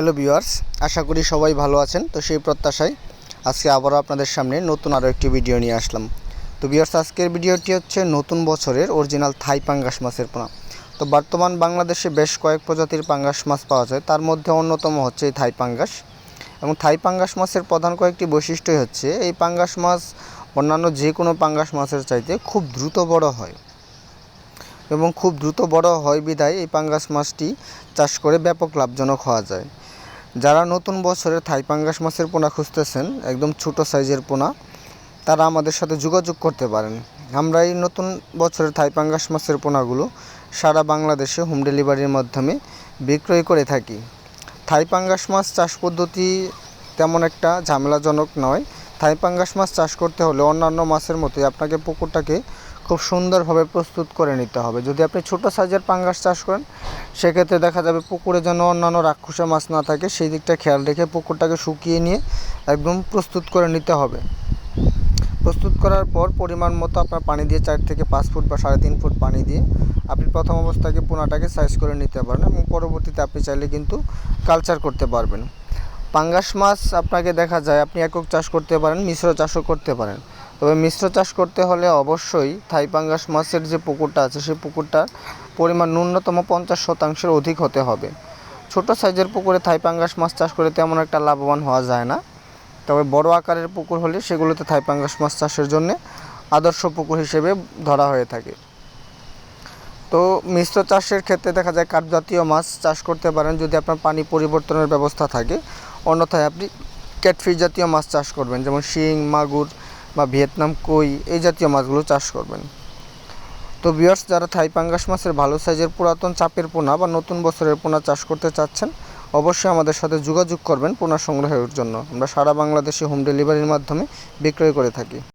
Hello viewers আশা করি সবাই ভালো আছেন। তো সেই প্রত্যাশায় আজকে আবারও আপনাদের সামনে নতুন আরও একটি ভিডিও নিয়ে আসলাম। তো ভিউয়ার্স আজকের ভিডিওটি হচ্ছে নতুন বছরের অরিজিনাল থাই পাঙ্গাস মাছের পোনা। তো বর্তমান বাংলাদেশে বেশ কয়েক প্রজাতির পাঙ্গাস মাছ পাওয়া যায়। তার মধ্যে অন্যতম হচ্ছে এই থাই পাঙ্গাস। এবং থাই পাঙ্গাস মাছের প্রধান কয়েকটি বৈশিষ্ট্যই হচ্ছে, এই পাঙ্গাস মাছ অন্যান্য যে কোনো পাঙ্গাস মাছের চাইতে খুব দ্রুত বড় হয়। এবং খুব দ্রুত বড় হয় বিধায় এই পাঙ্গাস মাছটি চাষ করে ব্যাপক লাভজনক হওয়া যায়। যারা নতুন বছরে থাইপাঙ্গাস মাছের পোনা খুঁজতেছেন, একদম ছোট সাইজের পোনা, তারা আমাদের সাথে যোগাযোগ করতে পারেন। আমরা এই নতুন বছরের থাইপাঙ্গাস মাছের পোনাগুলো সারা বাংলাদেশে হোম ডেলিভারির মাধ্যমে বিক্রয় করে থাকি। থাইপাঙ্গাস মাছ চাষ পদ্ধতি তেমন একটা ঝামেলাজনক নয় থাই পাঙ্গাস মাছ চাষ করতে হলে অন্যান্য মাছের মতোই আপনাকে পুকুরটাকে খুব সুন্দরভাবে প্রস্তুত করে নিতে হবে। যদি আপনি ছোট সাইজের পাঙ্গাস চাষ করেন, সেক্ষেত্রে দেখা যাবে পুকুরে যেন অন্যান্য রাক্ষসে মাছ না থাকে, সেই দিকটা খেয়াল রেখে পুকুরটাকে শুকিয়ে নিয়ে একদম প্রস্তুত করে নিতে হবে। প্রস্তুত করার পর পরিমাণ মতো আপনার পানি দিয়ে চার থেকে পাঁচ ফুট বা সাড়ে তিন ফুট পানি দিয়ে আপনি প্রথম অবস্থাকে পোনাটাকে সাইজ করে নিতে পারেন এবং পরবর্তীতে আপনি চাইলে কিন্তু কালচার করতে পারবেন। পাঙ্গাস মাছ আপনাকে দেখা যায় আপনি একক চাষ করতে পারেন, মিশ্র চাষও করতে পারেন। তবে মিশ্র চাষ করতে হলে অবশ্যই থাই পাঙ্গাস মাছের যে পুকুরটা আছে, সেই পুকুরটার পরিমাণ ন্যূনতম পঞ্চাশ শতাংশের অধিক হতে হবে। ছোট সাইজের পুকুরে থাই পাঙ্গাস মাছ চাষ করে তেমন একটা লাভবান হওয়া যায় না। তবে বড় আকারের পুকুর হলে সেগুলোতে থাই পাঙ্গাস মাছ চাষের জন্য আদর্শ পুকুর হিসেবে ধরা হয়ে থাকে। তো মিশ্র চাষের ক্ষেত্রে দেখা যায় কাঠ জাতীয় মাছ চাষ করতে পারেন যদি আপনার পানি পরিবর্তনের ব্যবস্থা থাকে। অন্যথায় আপনি ক্যাটফিশ জাতীয় মাছ চাষ করবেন, যেমন শিং, মাগুর বা ভিয়েতনাম কই, এই জাতীয় মাছগুলো চাষ করবেন। তো বিয়ার্স যারা থাই পাঙ্গাস মাছের ভালো সাইজের পুরাতন চাপের পোনা বা নতুন বছরের পোনা চাষ করতে চাচ্ছেন, অবশ্যই আমাদের সাথে যোগাযোগ করবেন পোনা সংগ্রহের জন্য। আমরা সারা বাংলাদেশে হোম ডেলিভারির মাধ্যমে বিক্রয় করে থাকি।